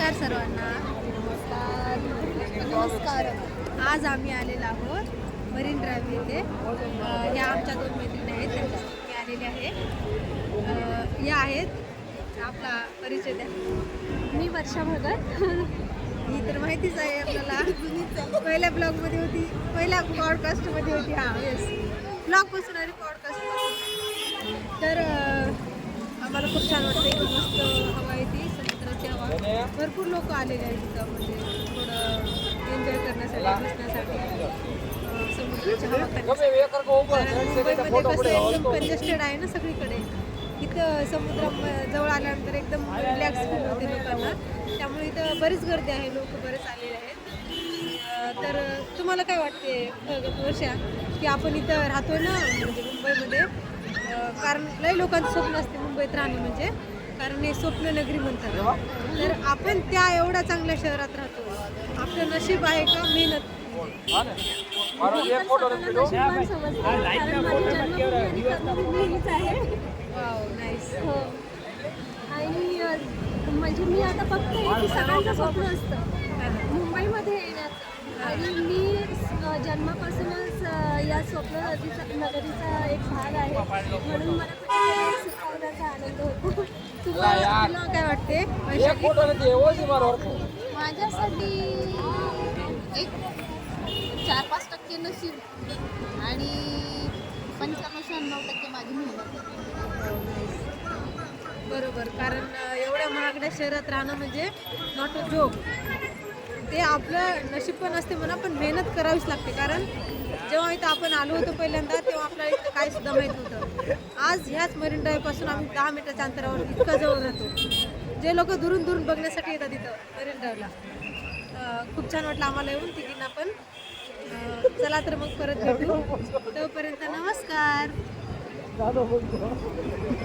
नमस्कार सर्वांना. नमस्कार. आज आम्ही आलेलो आहोत मरीन ड्राईव्ह येथे. अ, या आमच्या दोन मैत्रिणी आहेत त्यांच्यासोबत मी आलेले आहे. या आहेत. आपला परिचय द्या. मी वर्षा भगत. ही तर माहितीच आहे आपल्याला. पहिल्या ब्लॉगमध्ये होती पहिल्या पॉडकास्टमध्ये होती. हा येस ब्लॉगपासून आणि पॉडकास्ट तर आम्हाला खूप छान वाटतं मस्त लोक आलेले आहेत तिथं म्हणजे थोडं एन्जॉय करण्यासाठी बसण्यासाठी. समुद्राची हवा मुंबईमध्ये कसं एकदम कंजेस्टेड आहे ना सगळीकडे. इथं समुद्रा जवळ आल्यानंतर एकदम रिलॅक्स फील होते लोकांना. त्यामुळे इथं बरीच गर्दी आहे लोक बरेच आलेले आहेत. तर तुम्हाला काय वाटते वर्षा की आपण इथं राहतोय ना म्हणजे मुंबईमध्ये? कारण लई लोकांचं स्वप्न असते मुंबईत राहणं म्हणजे. कारण हे स्वप्न नगरी म्हणतात. तर आपण त्या एवढ्या चांगल्या शहरात राहतो. आपलं नशीब आहे का? मेहनत. हो आणि म्हणजे मी आता फक्त सगळ्यांचं स्वप्न असतं. मुंबईमध्ये येण्याचं. आणि मी जन्मापासूनच या स्वप्न नगरीचा एक भाग आहे. म्हणून मला तुला काय वाटते? माझ्यासाठी एक चार पाच टक्के नशीब आणि पंच्याण्णव शहाण्णव टक्के माझी मेहनत. बरोबर कारण एवढ्या महागड्या शहरात राहणं म्हणजे नॉट अ जोक ते आपलं नशीब पण असते म्हणा पण मेहनत करावीच लागते. कारण जेव्हा इथं आपण आलो होतो पहिल्यांदा तेव्हा आपल्याला इथं काही सुद्धा माहीत नव्हतं. आज ह्याच मरीन ड्राईव्हपासून आम्ही दहा मिनिटाच्या अंतरावर इतकं जवळ राहतो. जे लोक दुरून दुरून बघण्यासाठी येतात इथं मरीन ड्राईव्हला खूप छान वाटलं आम्हाला येऊन तिघींना पण. चला तर मग परत भेटू. तोपर्यंत नमस्कार.